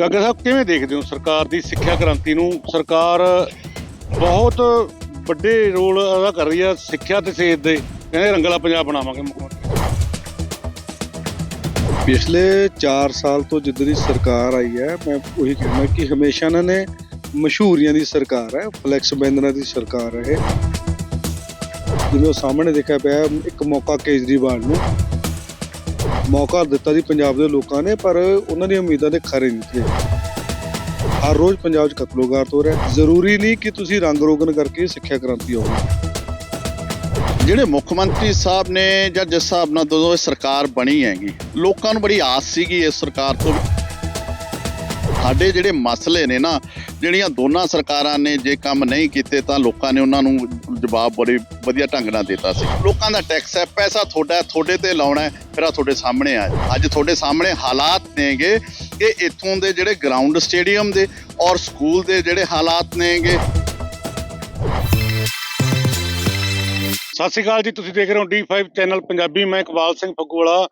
ਗਾਗਾ ਸਾਹਿਬ, ਕਿਵੇਂ ਦੇਖਦੇ ਹੋ ਸਰਕਾਰ ਦੀ ਸਿੱਖਿਆ ਕ੍ਰਾਂਤੀ ਨੂੰ? ਸਰਕਾਰ ਬਹੁਤ ਵੱਡੇ ਰੋਲ ਅਦਾ ਕਰ ਰਹੀ ਹੈ ਸਿੱਖਿਆ ਤੇ ਸਿਹਤ ਦੇ। ਕਹਿੰਦੇ ਰੰਗਲਾ ਪੰਜਾਬ ਬਣਾਵਾਂਗੇ ਮੁੱਖ ਮੰਤਰੀ। ਪਿਛਲੇ 4 ਸਾਲ ਤੋਂ ਜਿੱਦਾਂ ਦੀ ਸਰਕਾਰ ਆਈ ਹੈ, ਮੈਂ ਉਹੀ ਕਹਿੰਦਾ ਕਿ ਹਮੇਸ਼ਾ ਇਹਨਾਂ ਨੇ ਮਸ਼ਹੂਰੀਆਂ ਦੀ ਸਰਕਾਰ ਹੈ, ਫਲੈਕਸ ਬੈਨਰਾਂ ਦੀ ਸਰਕਾਰ ਹੈ ਇਹ। ਜਿਵੇਂ ਉਹ ਸਾਹਮਣੇ ਦੇਖਿਆ ਪਿਆ, ਇੱਕ ਮੌਕਾ ਕੇਜਰੀਵਾਲ ਨੂੰ। ਮੌਕਾ ਦਿੱਤਾ ਸੀ ਪੰਜਾਬ ਦੇ ਲੋਕਾਂ ਨੇ, ਪਰ ਉਹਨਾਂ ਦੀਆਂ ਉਮੀਦਾਂ ਦੇ ਖਰੇ ਨਹੀਂ ਉਤਰੇ ਹਰ ਰੋਜ਼ ਪੰਜਾਬ 'ਚ ਕਤਲੋਗਾਰਤ ਹੋ ਰਿਹਾ ਜ਼ਰੂਰੀ ਨਹੀਂ ਕਿ ਤੁਸੀਂ ਰੰਗ ਰੋਗਨ ਕਰਕੇ ਸਿੱਖਿਆ ਕ੍ਰਾਂਤੀ ਹੋਵੇ ਜਿਹੜੇ ਮੁੱਖ ਮੰਤਰੀ ਸਾਹਿਬ ਨੇ ਜਾਂ ਜਿਸ ਹਿਸਾਬ ਨਾਲ ਜਦੋਂ ਇਹ ਸਰਕਾਰ ਬਣੀ ਹੈਗੀ, ਲੋਕਾਂ ਨੂੰ ਬੜੀ ਆਸ ਸੀਗੀ ਇਸ ਸਰਕਾਰ ਤੋਂ ਸਾਡੇ ਜਿਹੜੇ ਮਸਲੇ ਨੇ ਨਾ ਜਿਹੜੀਆਂ ਦੋਨਾਂ ਸਰਕਾਰਾਂ ਨੇ ਜੇ ਕੰਮ ਨਹੀਂ ਕੀਤੇ ਤਾਂ ਲੋਕਾਂ ਨੇ ਉਹਨਾਂ ਨੂੰ ਜਵਾਬ ਬੜੇ ਵਧੀਆ ਢੰਗ ਨਾਲ ਦਿੱਤਾ ਸੀ। ਲੋਕਾਂ ਦਾ ਟੈਕਸ ਹੈ ਪੈਸਾ ਤੁਹਾਡਾ ਤੁਹਾਡੇ ਤੇ ਲਾਉਣਾ ਹੈ, ਫਿਰ ਆ ਤੁਹਾਡੇ ਸਾਹਮਣੇ ਆ। ਅੱਜ ਤੁਹਾਡੇ ਸਾਹਮਣੇ ਹਾਲਾਤ ਨੇਗੇ ਕਿ ਇੱਥੋਂ ਦੇ ਜਿਹੜੇ ਗਰਾਊਂਡ ਸਟੇਡੀਅਮ ਦੇ ਔਰ ਸਕੂਲ ਦੇ ਜਿਹੜੇ ਹਾਲਾਤ ਨੇਗੇ। ਸਤਿ ਸ਼੍ਰੀ ਅਕਾਲ ਜੀ ਤੁਸੀਂ ਦੇਖ ਰਹੇ ਹੋ D5 ਚੈਨਲ ਪੰਜਾਬੀ। ਮੈਂ ਇਕਬਾਲ ਸਿੰਘ ਫੱਗੂਵਾਲਾ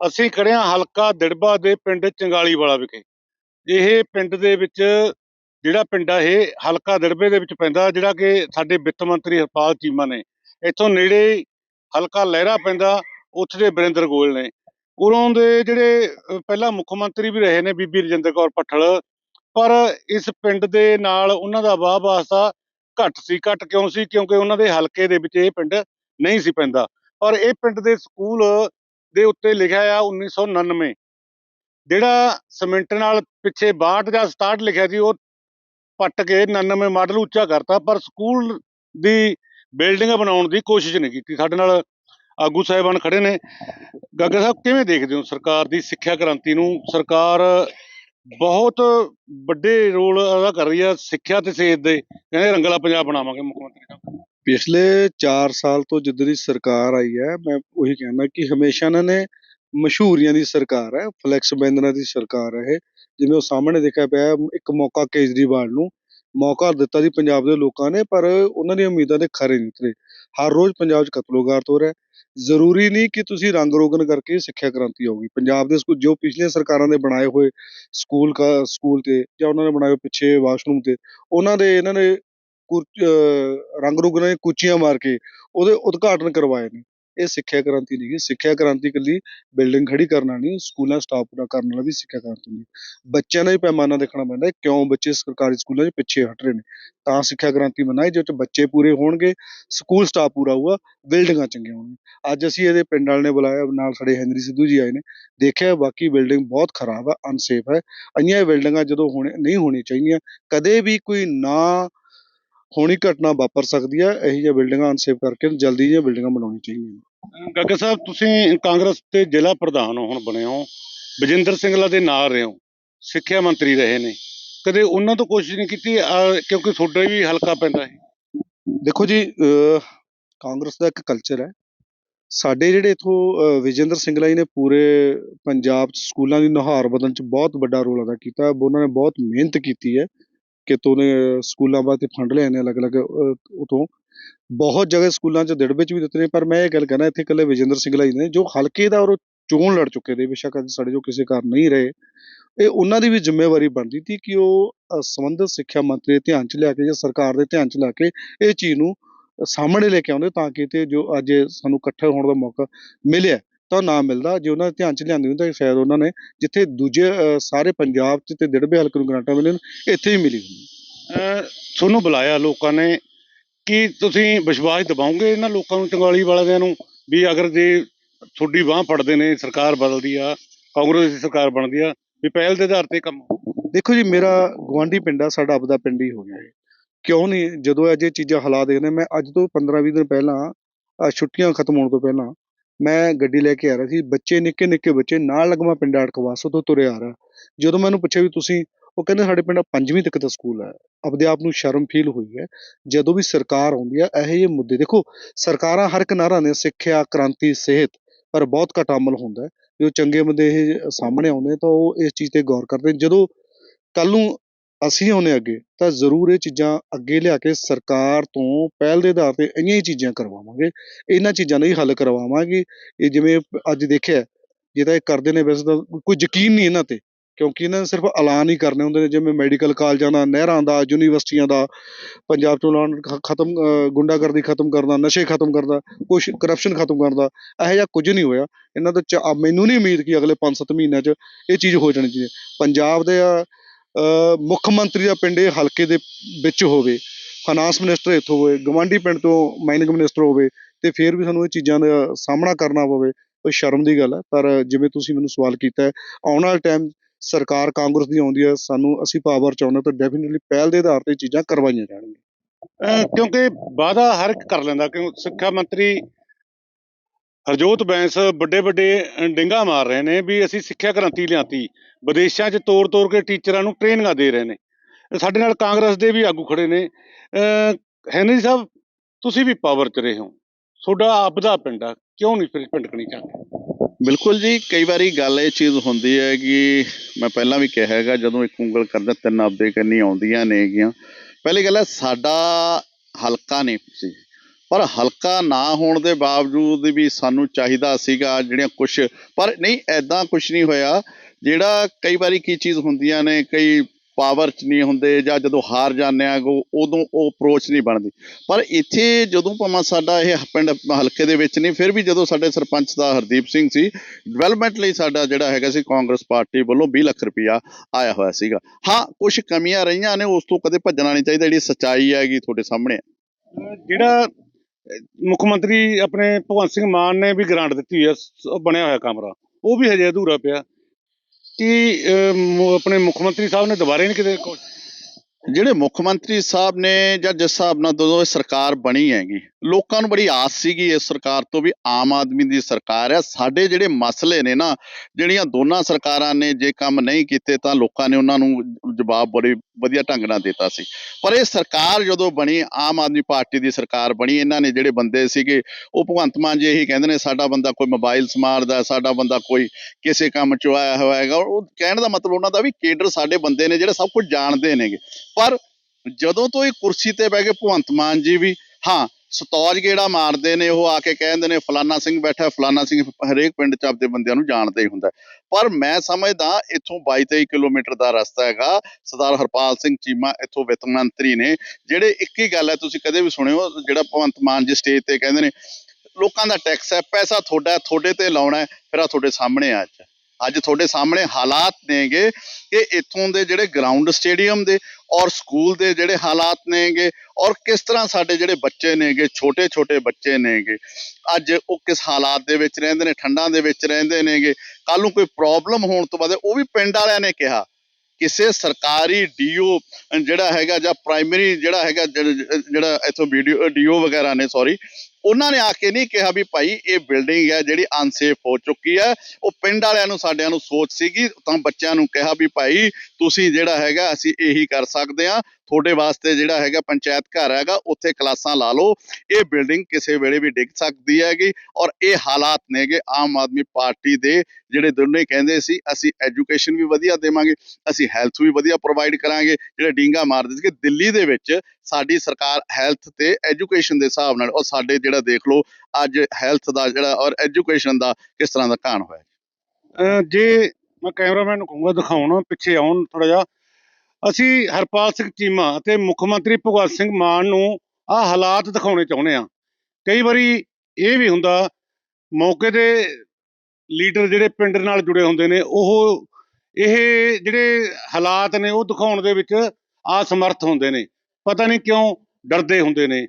ਅਸੀਂ ਖੜੇ ਹਾਂ ਹਲਕਾ ਦਿੜਬਾ ਦੇ ਪਿੰਡ ਚੰਗਾਲੀ ਵਾਲਾ ਵਿਖੇ। ਇਹ ਪਿੰਡ ਦੇ ਵਿੱਚ ਜਿਹੜਾ ਪਿੰਡ ਆ, ਇਹ ਹਲਕਾ ਦੜਬੇ ਦੇ ਵਿੱਚ ਪੈਂਦਾ, ਜਿਹੜਾ ਕਿ ਸਾਡੇ ਵਿੱਤ ਮੰਤਰੀ ਹਰਪਾਲ ਚੀਮਾ ਨੇ। ਇੱਥੋਂ ਨੇੜੇ ਹਲਕਾ ਲਹਿਰਾ ਪੈਂਦਾ, ਉੱਥੇ ਦੇ ਬਰਿੰਦਰ ਗੋਇਲ ਨੇ। ਉਰੋਂ ਦੇ ਜਿਹੜੇ ਪਹਿਲਾਂ ਮੁੱਖ ਮੰਤਰੀ ਵੀ ਰਹੇ ਨੇ, ਬੀਬੀ ਰਜਿੰਦਰ ਕੌਰ ਭੱਠਲ, ਪਰ ਇਸ ਪਿੰਡ ਦੇ ਨਾਲ ਉਹਨਾਂ ਦਾ ਵਾਹ ਵਾਸਤਾ ਘੱਟ ਸੀ। ਘੱਟ ਕਿਉਂ ਸੀ? ਕਿਉਂਕਿ ਉਹਨਾਂ ਦੇ ਹਲਕੇ ਦੇ ਵਿੱਚ ਇਹ ਪਿੰਡ ਨਹੀਂ ਸੀ ਪੈਂਦਾ। ਪਰ ਇਹ ਪਿੰਡ ਦੇ ਸਕੂਲ ਦੇ ਉੱਤੇ ਲਿਖਿਆ ਆ 1999 ਜਿਹੜਾ ਸਿਮੈਂਟ ਨਾਲ ਪਿੱਛੇ 62 ਜਾਂ 67 ਲਿਖਿਆ ਸੀ, ਉਹ ਪੱਟ ਕੇ 99 ਮਾਡਲ ਉੱਚਾ ਕਰਤਾ, ਪਰ ਸਕੂਲ ਦੀ ਬਿਲਡਿੰਗ ਬਣਾਉਣ ਦੀ ਕੋਸ਼ਿਸ਼ ਨਹੀਂ ਕੀਤੀ। ਸਾਡੇ ਨਾਲ ਆਗੂ ਸਾਹਿਬਾਨ ਖੜੇ ਨੇ। ਗਾਗਾ ਸਾਹਿਬ, ਕਿਵੇਂ ਦੇਖਦੇ ਹੋ ਸਰਕਾਰ ਦੀ ਸਿੱਖਿਆ ਕ੍ਰਾਂਤੀ ਨੂੰ? ਸਰਕਾਰ ਬਹੁਤ ਵੱਡੇ ਰੋਲ ਅਦਾ ਕਰ ਰਹੀ ਹੈ ਸਿੱਖਿਆ ਤੇ ਸਿਹਤ ਦੇ। ਕਹਿੰਦੇ ਰੰਗਲਾ ਪੰਜਾਬ ਬਣਾਵਾਂਗੇ ਮੁੱਖ ਮੰਤਰੀ ਸਾਹਿਬ। ਪਿਛਲੇ 4 ਸਾਲ ਤੋਂ ਜਿੱਦਾਂ ਦੀ ਸਰਕਾਰ ਆਈ ਹੈ, ਮੈਂ ਉਹੀ ਕਹਿੰਦਾ ਕਿ ਹਮੇਸ਼ਾ ਇਹਨਾਂ ਨੇ ਮਸ਼ਹੂਰੀਆਂ ਦੀ ਸਰਕਾਰ ਹੈ ਫਲੈਕਸ ਬੈਨਰਾਂ ਦੀ ਸਰਕਾਰ ਹੈ ਇਹ। ਜਿਵੇਂ ਉਹ ਸਾਹਮਣੇ ਦੇਖਿਆ ਪਿਆ ਹੈ, ਇੱਕ ਮੌਕਾ ਕੇਜਰੀਵਾਲ ਨੂੰ ਮੌਕਾ ਦਿੱਤਾ ਸੀ ਪੰਜਾਬ ਦੇ ਲੋਕਾਂ ਨੇ ਪਰ ਉਹਨਾਂ ਦੀਆਂ ਉਮੀਦਾਂ ਦੇ ਖਰੇ ਨਹੀਂ ਉਤਰੇ। ਹਰ ਰੋਜ਼ ਪੰਜਾਬ 'ਚ ਕਤਲੋਗਾਰਤ ਹੋ ਰਿਹਾ ਹੈ। ਜ਼ਰੂਰੀ ਨਹੀਂ ਕਿ ਤੁਸੀਂ ਰੰਗ ਰੋਗਨ ਕਰਕੇ ਸਿੱਖਿਆ ਕ੍ਰਾਂਤੀ ਹੋਊਗੀ ਪੰਜਾਬ ਦੇ ਸਕੂਲ ਜੋ ਪਿਛਲੀਆਂ ਸਰਕਾਰਾਂ ਦੇ ਬਣਾਏ ਹੋਏ ਸਕੂਲ ਸਕੂਲ ਤੇ ਜਾਂ ਉਹਨਾਂ ਨੇ ਬਣਾਏ ਹੋਏ ਪਿੱਛੇ ਵਾਸ਼ਰੂਮ ਤੇ ਉਹਨਾਂ ਦੇ ਇਹਨਾਂ ਨੇ ਰੰਗ ਰੋਗਨ ਦੀਆਂ ਕੁਚੀਆਂ ਮਾਰ ਕੇ ਉਹਦੇ ਉਦਘਾਟਨ ਕਰਵਾਏ ਨੇ। ਇਹ ਸਿੱਖਿਆ ਕ੍ਰਾਂਤੀ ਨਹੀਂ ਗੀ। ਸਿੱਖਿਆ ਕ੍ਰਾਂਤੀ ਇਕੱਲੀ ਬਿਲਡਿੰਗ ਖੜੀ ਕਰਨਾ ਨਹੀਂ ਸਕੂਲਾਂ ਸਟਾਫ ਪੂਰਾ ਕਰਨ ਵਾਲਾ ਵੀ ਸਿੱਖਿਆ ਕ੍ਰਾਂਤੀ ਨਹੀਂ। ਬੱਚਿਆਂ ਦਾ ਵੀ ਪੈਮਾਨਾ ਦੇਖਣਾ ਪੈਂਦਾ ਹੈ, ਕਿਉਂ ਬੱਚੇ ਸਰਕਾਰੀ ਸਕੂਲਾਂ 'ਚ ਪਿੱਛੇ ਹਟ ਰਹੇ ਨੇ? ਤਾਂ ਸਿੱਖਿਆ ਕ੍ਰਾਂਤੀ ਮਨਾਈ ਜੇ 'ਚ ਬੱਚੇ ਪੂਰੇ ਹੋਣਗੇ ਸਕੂਲ ਸਟਾਫ ਪੂਰਾ ਹੋਊਗਾ ਬਿਲਡਿੰਗਾਂ ਚੰਗੀਆਂ ਹੋਣਗੀਆਂ। ਅੱਜ ਅਸੀਂ ਇਹਦੇ ਪਿੰਡ ਵਾਲੇ ਨੇ ਬੁਲਾਇਆ ਨਾਲ ਸਾਡੇ ਹੈਨਰੀ ਸਿੱਧੂ ਜੀ ਆਏ ਨੇ। ਦੇਖਿਆ ਬਾਕੀ ਬਿਲਡਿੰਗ ਬਹੁਤ ਖਰਾਬ ਹੈ ਅਨਸੇਫ ਹੈ ਅਈਆਂ ਬਿਲਡਿੰਗਾਂ ਜਦੋਂ ਹੋਣੇ ਨਹੀਂ ਹੋਣੀ ਚਾਹੀਦੀਆਂ ਕਦੇ ਵੀ ਕੋਈ ਨਾ ਹੋਣੀ ਘਟਨਾ ਵਾਪਰ ਸਕਦੀ ਹੈ ਇਹੋ ਜਿਹੀਆਂ ਬਿਲਡਿੰਗਾਂ ਅਨਸੇਫ ਕਰਕੇ ਜਲਦੀ ਜਿਹੀਆਂ ਬਿਲਡਿੰਗਾਂ ਬਣਾਉਣੀਆਂ ਚਾਹੀਦੀਆਂ ਗੱਗਾ ਸਾਹਿਬ ਤੁਸੀਂ ਕਾਂਗਰਸ ਦੇ ਜ਼ਿਲ੍ਹਾ ਪ੍ਰਧਾਨ ਹੋ ਹੁਣ ਬਣੇ ਹੋ ਬਜਿੰਦਰ ਸਿੰਘਲਾ ਦੇ ਨਾਲ ਰਹੇ ਹੋ ਸਿੱਖਿਆ ਮੰਤਰੀ ਰਹੇ ਨੇ। ਕਦੇ ਉਹਨਾਂ ਤੋਂ ਕੋਸ਼ਿਸ਼ ਨਹੀਂ ਕੀਤੀ ਕਿਉਂਕਿ ਤੁਹਾਡਾ ਵੀ ਹਲਕਾ ਪੈਂਦਾ ਹੈ ਦੇਖੋ ਜੀ ਕਾਂਗਰਸ ਦਾ ਇੱਕ ਕਲਚਰ ਹੈ। ਸਾਡੇ ਜਿਹੜੇ ਇਥੋਂ ਵਿਜੇਂਦਰ ਸਿੰਗਲਾ ਜੀ ਨੇ ਪੂਰੇ ਪੰਜਾਬ 'ਚ ਸਕੂਲਾਂ ਦੀ ਨੁਹਾਰ ਬਦਲਣ 'ਚ ਬਹੁਤ ਵੱਡਾ ਰੋਲ ਅਦਾ ਕੀਤਾ ਉਹਨਾਂ ਨੇ ਬਹੁਤ ਮਿਹਨਤ ਕੀਤੀ ਹੈ। ਕਿ ਤੋਨੇ ਸਕੂਲਾਂ ਵਾਸਤੇ ਫੰਡ ਲਿਆਏ ਨੇ ਅਲੱਗ-ਅਲੱਗ ਅਹ, ਉਤੋਂ ਬਹੁਤ ਜਗ੍ਹਾ ਸਕੂਲਾਂ 'ਚ ਦਿੜਬੇ ਵਿੱਚ ਵੀ ਦਿੱਤੇ ਨੇ ਪਰ ਮੈਂ ਇਹ ਗੱਲ ਕਰਨਾ ਇੱਥੇ ਇਕੱਲੇ ਵਿਜੇਂਦਰ ਸਿੰਗਲਾ ਜੀ ਨੇ ਜੋ ਹਲਕੇ ਦਾ ਔਰ ਚੋਣ ਲੜ ਚੁੱਕੇ ਨੇ ਬੇਸ਼ੱਕ ਅੱਜ ਸਾਡੇ ਜੋ ਕਿਸੇ ਕਾਰਨ ਨਹੀਂ ਰਹੇ ਇਹ ਉਹਨਾਂ ਦੀ ਵੀ ਜ਼ਿੰਮੇਵਾਰੀ ਬਣਦੀ ਸੀ ਕਿ ਉਹ ਸੰਬੰਧਿਤ ਸਿੱਖਿਆ ਮੰਤਰੀ ਦੇ ਧਿਆਨ 'ਚ ਲਿਆ ਕੇ ਜਾਂ ਸਰਕਾਰ ਦੇ ਧਿਆਨ 'ਚ ਲਿਆ ਕੇ ਇਹ ਚੀਜ਼ ਨੂੰ ਸਾਹਮਣੇ ਲੈ ਕੇ ਆਉਂਦੇ ਤਾਂ ਕਿ ਤੇ ਜੋ ਅੱਜ ਸਾਨੂੰ ਇਕੱਠੇ ਹੋਣ ਦਾ ਮੌਕਾ ਮਿਲਿਆ। ਤਾਂ ਨਾ ਮਿਲਦਾ। ਜੇ ਉਹਨਾਂ ਦੇ ਧਿਆਨ 'ਚ ਲਿਆਂਦੀ ਹੁੰਦਾ ਸ਼ਾਇਦ ਉਹਨਾਂ ਨੇ ਜਿੱਥੇ ਦੂਜੇ ਸਾਰੇ ਪੰਜਾਬ 'ਚ ਤੇ ਦਿੜਬੇ ਹਲਕੇ ਨੂੰ ਗ੍ਰਾਂਟਾਂ ਮਿਲੀਆਂ ਨੇ, ਇੱਥੇ ਹੀ ਮਿਲੀ ਹੁੰਦੀ ਤੁਹਾਨੂੰ ਬੁਲਾਇਆ ਲੋਕਾਂ ਨੇ ਕੀ ਤੁਸੀਂ ਵਿਸ਼ਵਾਸ ਦਿਵਾਓਗੇ ਇਹਨਾਂ ਲੋਕਾਂ ਨੂੰ ਚੰਗਾਲੀ ਵਾਲਿਆਂ ਨੂੰ ਵੀ ਅਗਰ ਜੇ ਤੁਹਾਡੀ ਬਾਹ ਫੜਦੇ ਨੇ ਸਰਕਾਰ ਬਦਲਦੀ ਆ ਕਾਂਗਰਸ ਦੀ ਸਰਕਾਰ ਬਣਦੀ ਆ ਵੀ ਪਹਿਲ ਦੇ ਆਧਾਰ ਤੇ ਕੰਮ ਦੇਖੋ ਜੀ ਮੇਰਾ ਗਵਾਂਢੀ ਪਿੰਡ ਆ ਸਾਡਾ ਆਪਦਾ ਪਿੰਡ ਹੀ ਹੋ ਗਿਆ ਇਹ ਕਿਉਂ ਨਹੀਂ? ਜਦੋਂ ਅੱਜ ਚੀਜ਼ਾਂ ਹਾਲਾਤ ਦੇਖਦੇ ਮੈਂ ਅੱਜ ਤੋਂ 15-20 ਦਿਨ ਪਹਿਲਾਂ ਛੁੱਟੀਆਂ ਖਤਮ ਹੋਣ ਤੋਂ ਪਹਿਲਾਂ ਮੈਂ ਗੱਡੀ ਲੈ ਕੇ ਆ ਰਿਹਾ ਸੀ, ਬੱਚੇ ਨਿੱਕੇ ਨਿੱਕੇ ਬੱਚੇ ਨਾਲ ਲਗਵਾ ਪਿੰਡ ਅੜਕਵਾਸ ਤੋਂ ਤੁਰੇ ਆ ਰਿਹਾ। ਜਦੋਂ ਮੈਨੂੰ ਪੁੱਛਿਆ ਵੀ ਤੁਸੀਂ, ਉਹ ਕਹਿੰਦੇ ਸਾਡੇ ਪਿੰਡ ਪੰਜਵੀਂ ਤੱਕ ਦਾ ਸਕੂਲ ਹੈ, ਆਪਦੇ ਆਪ ਨੂੰ ਸ਼ਰਮ ਫੀਲ ਹੋਈ ਹੈ। ਜਦੋਂ ਵੀ ਸਰਕਾਰ ਆਉਂਦੀ ਹੈ, ਇਹੋ ਜਿਹੇ ਮੁੱਦੇ, ਦੇਖੋ, ਸਰਕਾਰਾਂ ਹਰ ਇੱਕ ਨਾਰਾ ਨੇ ਸਿੱਖਿਆ, ਕ੍ਰਾਂਤੀ, ਸਿਹਤ, ਪਰ ਬਹੁਤ ਘੱਟ ਅਮਲ ਹੁੰਦਾ ਜੋ ਚੰਗੇ ਬੰਦੇ ਇਹ ਸਾਹਮਣੇ ਆਉਂਦੇ ਤਾਂ ਉਹ ਇਸ ਚੀਜ਼ ਤੇ ਗੌਰ ਕਰਦੇ ਜਦੋਂ ਕੱਲ ਨੂੰ ਅਸੀਂ ਆਉਂਦੇ ਅੱਗੇ, ਤਾਂ ਜ਼ਰੂਰ ਇਹ ਚੀਜ਼ਾਂ ਅੱਗੇ ਲਿਆ ਕੇ ਸਰਕਾਰ ਤੋਂ ਪਹਿਲ ਦੇ ਆਧਾਰ ਤੇ ਇਹੀਆਂ ਹੀ ਚੀਜ਼ਾਂ ਕਰਵਾਵਾਂਗੇ। ਇਹਨਾਂ ਚੀਜ਼ਾਂ ਦਾ ਹੀ ਹੱਲ ਕਰਵਾਵਾਂਗੇ। ਇਹ ਜਿਵੇਂ ਅੱਜ ਦੇਖਿਆ, ਜੇ ਤਾਂ ਇਹ ਕਰਦੇ ਨੇ ਵੈਸੇ ਤਾਂ ਕੋਈ ਯਕੀਨ ਨਹੀਂ ਇਹਨਾਂ ਤੇ, ਕਿਉਂਕਿ ਇਹਨਾਂ ਨੇ ਸਿਰਫ ਐਲਾਨ ਹੀ ਕਰਨੇ ਹੁੰਦੇ ਨੇ, ਜਿਵੇਂ ਮੈਡੀਕਲ ਕਾਲਜਾਂ ਦਾ, ਨਹਿਰਾਂ ਦਾ, ਯੂਨੀਵਰਸਿਟੀਆਂ ਦਾ, ਪੰਜਾਬ ਤੋਂ ਲਾਉਣ ਖਤਮ ਗੁੰਡਾਗਰਦੀ ਖਤਮ ਕਰਨਾ ਨਸ਼ੇ ਖਤਮ ਕਰਦਾ ਕੁਛ ਕਰਪਸ਼ਨ ਖਤਮ ਕਰਦਾ ਇਹੋ ਜਿਹਾ ਕੁਝ ਨਹੀਂ ਹੋਇਆ। ਇਹਨਾਂ ਤੋਂ ਚ- ਮੈਨੂੰ ਨਹੀਂ ਉਮੀਦ ਕਿ ਅਗਲੇ 5-7 ਮਹੀਨਿਆਂ 'ਚ ਇਹ ਚੀਜ਼ ਹੋ ਜਾਣੀ ਚਾਹੀਦੀ ਪੰਜਾਬ ਦੇ ਮੁੱਖ ਮੰਤਰੀ ਦਾ ਪਿੰਡ ਇਹ ਹਲਕੇ ਦੇ ਵਿੱਚ ਹੋਵੇ ਫਾਈਨਾਂਸ ਮਿਨਿਸਟਰ ਇੱਥੋਂ ਹੋਵੇ, ਗਵਾਂਢੀ ਪਿੰਡ ਤੋਂ ਮਾਈਨਿੰਗ ਮਿਨਿਸਟਰ ਹੋਵੇ ਤੇ ਫਿਰ ਵੀ ਸਾਨੂੰ ਇਹ ਚੀਜ਼ਾਂ ਦਾ ਸਾਹਮਣਾ ਕਰਨਾ ਪਵੇ ਕੋਈ ਸ਼ਰਮ ਦੀ ਗੱਲ ਹੈ। ਪਰ ਜਿਵੇਂ ਤੁਸੀਂ ਮੈਨੂੰ ਸਵਾਲ ਕੀਤਾ ਹੈ, ਆਉਣ ਵਾਲੇ ਟਾਈਮ ਸਰਕਾਰ ਕਾਂਗਰਸ ਦੀ ਆਉਂਦੀ ਹੈ, ਸਾਨੂੰ ਅਸੀਂ ਪਾਵਰ ਚ ਆਉਂਦੇ ਤਾਂ ਡੈਫੀਨਿਟਲੀ ਪਹਿਲ ਦੇ ਆਧਾਰ ਤੇ ਚੀਜ਼ਾਂ ਕਰਵਾਈਆਂ ਜਾਣਗੀਆਂ। ਅਹ ਕਿਉਂਕਿ ਵਾਅਦਾ ਹਰ ਇੱਕ ਕਰ ਲੈਂਦਾ, ਕਿਉਂ ਸਿੱਖਿਆ ਮੰਤਰੀ ਹਰਜੋਤ ਬੈਂਸ ਵੱਡੇ ਵੱਡੇ ਡਿੰਗਾ ਮਾਰ ਰਹੇ ਨੇ ਵੀ ਅਸੀਂ ਸਿੱਖਿਆ ਕ੍ਰਾਂਤੀ ਲਿਆਂਤੀ। ਵਿਦੇਸ਼ਾਂ 'ਚ ਤੋੜ ਤੋੜ ਕੇ ਟੀਚਰਾਂ ਨੂੰ ਟ੍ਰੇਨਿੰਗਾਂ ਦੇ ਰਹੇ ਨੇ। ਸਾਡੇ ਨਾਲ ਕਾਂਗਰਸ ਦੇ ਵੀ ਆਗੂ ਖੜੇ ਨੇ। ਹੈਨਰੀ ਸਾਹਿਬ, ਤੁਸੀਂ ਵੀ ਪਾਵਰ 'ਚ ਰਹੇ ਹੋ। ਤੁਹਾਡਾ ਆਪਦਾ ਪਿੰਡ ਆ, ਕਿਉਂ ਨਹੀਂ ਫਿਰ ਪਿੰਡ ਕਣੀ ਚਾਹੁੰਦੇ? ਬਿਲਕੁਲ ਜੀ, ਕਈ ਵਾਰੀ ਗੱਲ ਇਹ ਚੀਜ਼ ਹੁੰਦੀ ਹੈ ਕਿ ਮੈਂ ਪਹਿਲਾਂ ਵੀ ਕਿਹਾ ਹੈਗਾ, ਜਦੋਂ ਇੱਕ ਉਂਗਲ ਕਰਦਾ ਤਿੰਨ ਆਪਦੇ ਕੰਨੀ ਆਉਂਦੀਆਂ ਨੇਗੀਆਂ ਪਹਿਲੀ ਗੱਲ ਹੈ, ਸਾਡਾ ਹਲਕਾ ਨਹੀਂ ਸੀ। ਪਰ ਹਲਕਾ ਨਾ ਹੋਣ ਦੇ ਬਾਵਜੂਦ ਵੀ ਸਾਨੂੰ ਚਾਹੀਦਾ ਸੀਗਾ ਜਿਹੜੀਆਂ ਕੁਝ ਪਰ ਨਹੀਂ ਐਦਾਂ ਕੁਝ ਨਹੀਂ ਹੋਇਆ। ਜਿਹੜਾ ਕਈ ਵਾਰੀ ਕੀ ਚੀਜ਼ ਹੁੰਦੀਆਂ ਨੇ, ਕਈ ਪਾਵਰ ਚ ਨਹੀਂ ਹੁੰਦੇ ਜਾਂ ਜਦੋਂ ਹਾਰ ਜਾਂਦੇ ਆ ਗੋ ਉਦੋਂ ਉਹ ਅਪਰੋਚ ਨਹੀਂ ਬਣਦੀ। ਪਰ ਇੱਥੇ ਜਦੋਂ ਭਾਵੇਂ ਸਾਡਾ ਇਹ ਪਿੰਡ ਹਲਕੇ ਦੇ ਵਿੱਚ ਨਹੀਂ, ਫਿਰ ਵੀ ਜਦੋਂ ਸਾਡੇ ਸਰਪੰਚ ਦਾ ਹਰਦੀਪ ਸਿੰਘ ਸੀ ਡਿਵੈਲਪਮੈਂਟ ਲਈ ਸਾਡਾ ਜਿਹੜਾ ਹੈਗਾ ਸੀ, ਕਾਂਗਰਸ ਪਾਰਟੀ ਵੱਲੋਂ 20 ਲੱਖ ਰੁਪਇਆ ਆਇਆ ਹੋਇਆ ਸੀਗਾ। ਹਾਂ ਕੁਝ ਕਮੀਆਂ ਰਹੀਆਂ ਨੇ, ਉਸ ਤੋਂ ਕਦੇ ਭੱਜਣਾ ਨਹੀਂ ਚਾਹੀਦਾ, ਜਿਹੜੀ ਸੱਚਾਈ ਹੈਗੀ ਤੁਹਾਡੇ ਸਾਹਮਣੇ ਜਿਹੜਾ ਮੁੱਖ ਮੰਤਰੀ ਆਪਣੇ ਭਗਵੰਤ ਸਿੰਘ ਮਾਨ ਨੇ ਵੀ ਗ੍ਰਾਂਟ ਦਿੱਤੀ ਹੈ ਬਣਿਆ ਹੋਇਆ ਕਮਰਾ, ਉਹ ਵੀ ਹਜੇ ਅਧੂਰਾ ਪਿਆ। ਕਿ ਅਹ, ਮੁ- ਆਪਣੇ ਮੁੱਖ ਮੰਤਰੀ ਸਾਹਿਬ ਨੇ ਦੁਬਾਰੇ ਨਹੀਂ ਕਿਤੇ ਕੁਛ- ਜਿਹੜੇ ਮੁੱਖ ਮੰਤਰੀ ਸਾਹਿਬ ਨੇ ਜਾਂ ਜਿਸ ਹਿਸਾਬ ਨਾਲ ਜਦੋਂ ਇਹ ਸਰਕਾਰ ਬਣੀ ਹੈਗੀ, ਲੋਕਾਂ ਨੂੰ ਬੜੀ ਆਸ ਸੀਗੀ ਇਸ ਸਰਕਾਰ ਤੋਂ ਵੀ ਆਮ ਆਦਮੀ ਦੀ ਸਰਕਾਰ ਹੈ। ਸਾਡੇ ਜਿਹੜੇ ਮਸਲੇ ਨੇ ਨਾ, ਜਿਹੜੀਆਂ ਦੋਨਾਂ ਸਰਕਾਰਾਂ ਨੇ ਜੇ ਕੰਮ ਨਹੀਂ ਕੀਤੇ ਤਾਂ ਲੋਕਾਂ ਨੇ ਉਹਨਾਂ ਨੂੰ ਜਵਾਬ ਬੜੇ ਵਧੀਆ ਢੰਗ ਨਾਲ ਦਿੱਤਾ ਸੀ। ਪਰ ਇਹ ਸਰਕਾਰ ਜਦੋਂ ਬਣੀ, ਆਮ ਆਦਮੀ ਪਾਰਟੀ ਦੀ ਸਰਕਾਰ ਬਣੀ, ਇਹਨਾਂ ਨੇ ਜਿਹੜੇ ਬੰਦੇ ਸੀਗੇ, ਉਹ ਭਗਵੰਤ ਮਾਨ ਜੀ ਇਹੀ ਕਹਿੰਦੇ ਨੇ, ਸਾਡਾ ਬੰਦਾ ਕੋਈ ਮੋਬਾਈਲ ਸਮਾਰਦਾ, ਸਾਡਾ ਬੰਦਾ ਕੋਈ ਕਿਸੇ ਕੰਮ ਚ ਆਇਆ ਹੋਇਆ ਹੈਗਾ। ਉਹ ਕਹਿਣ ਦਾ ਮਤਲਬ ਉਹਨਾਂ ਦਾ ਵੀ ਕੇਡਰ ਸਾਡੇ ਬੰਦੇ ਨੇ ਜਿਹੜੇ ਸਭ ਕੁਝ ਜਾਣਦੇ ਨੇਗੇ। ਪਰ ਜਦੋਂ ਤੋਂ ਇਹ ਕੁਰਸੀ ਤੇ ਬਹਿ ਕੇ ਭਗਵੰਤ ਮਾਨ ਜੀ ਵੀ, ਹਾਂ, ਸਤੌਜ ਗੇੜਾ ਮਾਰਦੇ ਨੇ, ਉਹ ਆ ਕੇ ਕਹਿੰਦੇ ਨੇ, ਫਲਾਨਾ ਸਿੰਘ ਬੈਠਾ, ਫਲਾਨਾ ਸਿੰਘ ਹਰੇਕ ਪਿੰਡ ਚ ਆਪਦੇ ਬੰਦਿਆਂ ਨੂੰ ਜਾਣਦਾ ਹੀ ਹੁੰਦਾ। ਪਰ ਮੈਂ ਸਮਝਦਾ ਇੱਥੋਂ 22 23 ਕਿਲੋਮੀਟਰ ਦਾ ਰਸਤਾ ਹੈਗਾ, ਸਰਦਾਰ ਹਰਪਾਲ ਸਿੰਘ ਚੀਮਾ ਇੱਥੋਂ ਵਿੱਤ ਮੰਤਰੀ ਨੇ, ਜਿਹੜੇ ਇੱਕ ਹੀ ਗੱਲ ਹੈ, ਤੁਸੀਂ ਕਦੇ ਵੀ ਸੁਣਿਓ, ਜਿਹੜਾ ਭਗਵੰਤ ਮਾਨ ਜੀ ਸਟੇਜ ਤੇ ਕਹਿੰਦੇ ਨੇ, ਲੋਕਾਂ ਦਾ ਟੈਕਸ ਹੈ, ਪੈਸਾ ਤੁਹਾਡਾ, ਤੁਹਾਡੇ ਤੇ ਲਾਉਣਾ ਹੈ, ਫਿਰ ਆ ਤੁਹਾਡੇ ਸਾਹਮਣੇ ਆ ਅੱਜ। ਅੱਜ ਤੁਹਾਡੇ ਸਾਹਮਣੇ ਹਾਲਾਤ ਨੇਗੇ ਕਿ ਇੱਥੋਂ ਦੇ ਜਿਹੜੇ ਗਰਾਊਂਡ ਸਟੇਡੀਅਮ ਦੇ ਔਰ ਸਕੂਲ ਦੇ ਜਿਹੜੇ ਹਾਲਾਤ ਨੇਗੇ ਔਰ ਕਿਸ ਤਰ੍ਹਾਂ ਸਾਡੇ ਜਿਹੜੇ ਬੱਚੇ ਨੇਗੇ ਛੋਟੇ ਛੋਟੇ ਬੱਚੇ ਨੇਗੇ, ਅੱਜ ਉਹ ਕਿਸ ਹਾਲਾਤ ਦੇ ਵਿੱਚ ਰਹਿੰਦੇ ਨੇ, ਠੰਡਾਂ ਦੇ ਵਿੱਚ ਰਹਿੰਦੇ ਨੇਗੇ ਕੱਲ ਨੂੰ ਕੋਈ ਪ੍ਰੋਬਲਮ ਹੋਣ ਤੋਂ ਬਾਅਦ ਉਹ ਵੀ ਪਿੰਡ ਵਾਲਿਆਂ ਨੇ ਕਿਹਾ, ਕਿਸੇ ਸਰਕਾਰੀ ਡੀਓ ਜਿਹੜਾ ਹੈਗਾ ਜਾਂ ਪ੍ਰਾਇਮਰੀ ਜਿਹੜਾ ਹੈਗਾ, ਜਿਹੜਾ ਜਿਹੜਾ ਇੱਥੋਂ ਵੀਡੀਓ ਡੀਓ ਵਗੈਰਾ ਨੇ ਸੌਰੀ ਉਹਨਾਂ ਨੇ ਆ ਕੇ ਨਹੀਂ ਕਿਹਾ ਵੀ ਭਾਈ ਇਹ ਬਿਲਡਿੰਗ ਹੈ ਜਿਹੜੀ ਅਨਸੇਫ ਹੋ ਚੁੱਕੀ ਹੈ। ਉਹ ਪਿੰਡ ਵਾਲਿਆਂ ਨੂੰ, ਸਾਡਿਆਂ ਨੂੰ ਸੋਚ ਸੀਗੀ, ਤਾਂ ਬੱਚਿਆਂ ਨੂੰ ਕਿਹਾ ਵੀ ਭਾਈ ਤੁਸੀਂ ਜਿਹੜਾ ਹੈਗਾ ਅਸੀਂ ਇਹੀ ਕਰ ਸਕਦੇ ਆ ਤੁਹਾਡੇ ਵਾਸਤੇ ਜਿਹੜਾ ਹੈਗਾ ਪੰਚਾਇਤ ਘਰ ਹੈਗਾ, ਉੱਥੇ ਕਲਾਸਾਂ ਲਾ ਲਓ। ਇਹ ਬਿਲਡਿੰਗ ਕਿਸੇ ਵੇਲੇ ਵੀ ਡਿੱਗ ਸਕਦੀ ਹੈਗੀ ਔਰ ਇਹ ਹਾਲਾਤ ਨੇਗੇ ਆਮ ਆਦਮੀ ਪਾਰਟੀ ਦੇ, ਜਿਹੜੇ ਦੋਨੇ ਕਹਿੰਦੇ ਸੀ, ਅਸੀਂ ਐਜੂਕੇਸ਼ਨ ਵੀ ਵਧੀਆ ਦੇਵਾਂਗੇ, ਅਸੀਂ ਹੈਲਥ ਵੀ ਵਧੀਆ ਪ੍ਰੋਵਾਈਡ ਕਰਾਂਗੇ। ਜਿਹੜੇ ਡਿੰਗਾ ਮਾਰਦੇ ਸੀ ਕਿ ਦਿੱਲੀ ਦੇ ਵਿੱਚ ਸਾਡੀ ਸਰਕਾਰ ਹੈਲਥ ਤੇ ਐਜੂਕੇਸ਼ਨ ਦੇ ਹਿਸਾਬ ਨਾਲ ਔਰ ਸਾਡੇ ਜਿਹੜਾ ਦੇਖ ਲਓ ਅੱਜ ਹੈਲਥ ਦਾ ਜਿਹੜਾ ਔਰ ਐਜੂਕੇਸ਼ਨ ਦਾ ਕਿਸ ਤਰ੍ਹਾਂ ਦਾ ਕਾਣ ਹੋਇਆ। ਜੇ ਮੈਂ ਕੈਮਰਾਮੈਨ ਨੂੰ ਕਹੂੰਗਾ ਦਿਖਾਉਣ ਪਿੱਛੇ ਆਉਣ ਥੋੜਾ ਜਿਹਾ। ਅਸੀਂ ਹਰਪਾਲ ਸਿੰਘ ਚੀਮਾ ਅਤੇ ਮੁੱਖ ਮੰਤਰੀ ਭਗਵੰਤ ਸਿੰਘ ਮਾਨ ਨੂੰ ਆਹ ਹਾਲਾਤ ਦਿਖਾਉਣੇ ਚਾਹੁੰਦੇ ਆ ਕਈ ਵਾਰੀ ਇਹ ਵੀ ਹੁੰਦਾ, ਮੌਕੇ ਦੇ ਲੀਡਰ ਜਿਹੜੇ ਪਿੰਡ ਨਾਲ ਜੁੜੇ ਹੁੰਦੇ ਨੇ, ਉਹ ਇਹ ਜਿਹੜੇ ਹਾਲਾਤ ਨੇ, ਉਹ ਦਿਖਾਉਣ ਦੇ ਵਿੱਚ ਅਸਮਰਥ ਹੁੰਦੇ ਨੇ। ਪਤਾ ਨਹੀਂ ਕਿਉਂ ਡਰਦੇ ਹੁੰਦੇ ਨੇ।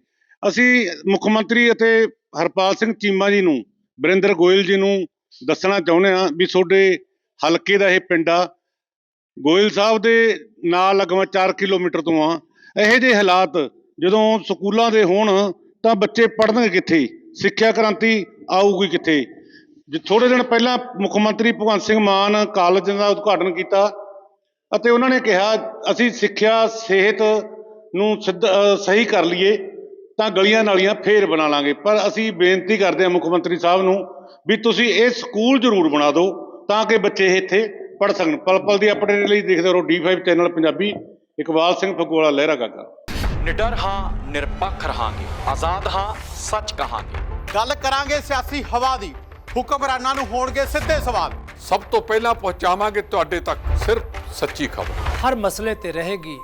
ਅਸੀਂ ਮੁੱਖ ਮੰਤਰੀ ਅਤੇ ਹਰਪਾਲ ਸਿੰਘ ਚੀਮਾ ਜੀ ਨੂੰ, ਵਰਿੰਦਰ ਗੋਇਲ ਜੀ ਨੂੰ ਦੱਸਣਾ ਚਾਹੁੰਦੇ ਆ ਵੀ ਤੁਹਾਡੇ ਹਲਕੇ ਦਾ ਇਹ ਪਿੰਡ ਆ ਗੋਇਲ ਸਾਹਿਬ ਦੇ ਨਾਲ ਲਗਵਾ 4 ਕਿਲੋਮੀਟਰ ਤੋਂ ਆ। ਇਹੋ ਜਿਹੇ ਹਾਲਾਤ ਜਦੋਂ ਸਕੂਲਾਂ ਦੇ ਹੋਣ, ਤਾਂ ਬੱਚੇ ਪੜ੍ਹਨਗੇ ਕਿੱਥੇ? ਸਿੱਖਿਆ ਕ੍ਰਾਂਤੀ ਆਊਗੀ ਕਿੱਥੇ? ਜੇ ਥੋੜੇ ਦਿਨ ਪਹਿਲਾਂ ਮੁੱਖ ਮੰਤਰੀ ਭਗਵੰਤ ਸਿੰਘ ਮਾਨ ਕਾਲਜ ਦਾ ਉਦਘਾਟਨ ਕੀਤਾ, ਅਤੇ ਉਹਨਾਂ ਨੇ ਕਿਹਾ, ਅਸੀਂ ਸਿੱਖਿਆ, ਸਿਹਤ ਨੂੰ ਸਿੱਧ- ਸਹੀ ਕਰ ਲਈਏ, ਤਾਂ ਗਲੀਆਂ ਨਾਲੀਆਂ ਫੇਰ ਬਣਾ ਲਾਂਗੇ। ਪਰ ਅਸੀਂ ਬੇਨਤੀ ਕਰਦੇ ਹਾਂ ਮੁੱਖ ਮੰਤਰੀ ਸਾਹਿਬ ਨੂੰ ਵੀ ਤੁਸੀਂ ਇਹ ਸਕੂਲ ਜ਼ਰੂਰ ਬਣਾ ਦਿਓ, ਤਾਂ ਕਿ ਬੱਚੇ ਇੱਥੇ ਪੜ੍ਹ ਸਕਣ। ਪਲ ਪਲ ਦੀ ਅਪਡੇਟ ਲਈ ਦੇਖਦੇ ਰਹੋ D5 ਚੈਨਲ ਪੰਜਾਬੀ। ਇਕਬਾਲ ਸਿੰਘ ਫਗਵਾਲਾ ਲਹਿਰਾ ਗਾਗਾ। ਨਿਡਰ ਹਾਂ ਨਿਰਪੱਖ ਰਹਾਂਗੇ। ਆਜ਼ਾਦ ਹਾਂ ਸੱਚ ਕਹਾਂਗੇ। ਗੱਲ ਕਰਾਂਗੇ ਸਿਆਸੀ ਹਵਾ ਦੀ। ਹੁਕਮਰਾਨਾਂ ਨੂੰ ਹੋਣਗੇ ਸਿੱਧੇ ਸਵਾਲ। ਸਭ ਤੋਂ ਪਹਿਲਾਂ ਪਹੁੰਚਾਵਾਂਗੇ ਤੁਹਾਡੇ ਤੱਕ ਸਿਰਫ ਸੱਚੀ ਖਬਰ। ਹਰ ਮਸਲੇ ਤੇ ਰਹੇਗੀ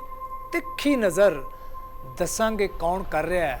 ਤਿੱਖੀ ਨਜ਼ਰ। ਦੱਸਾਂਗੇ ਕੌਣ ਕਰ ਰਿਹਾ ਹੈ।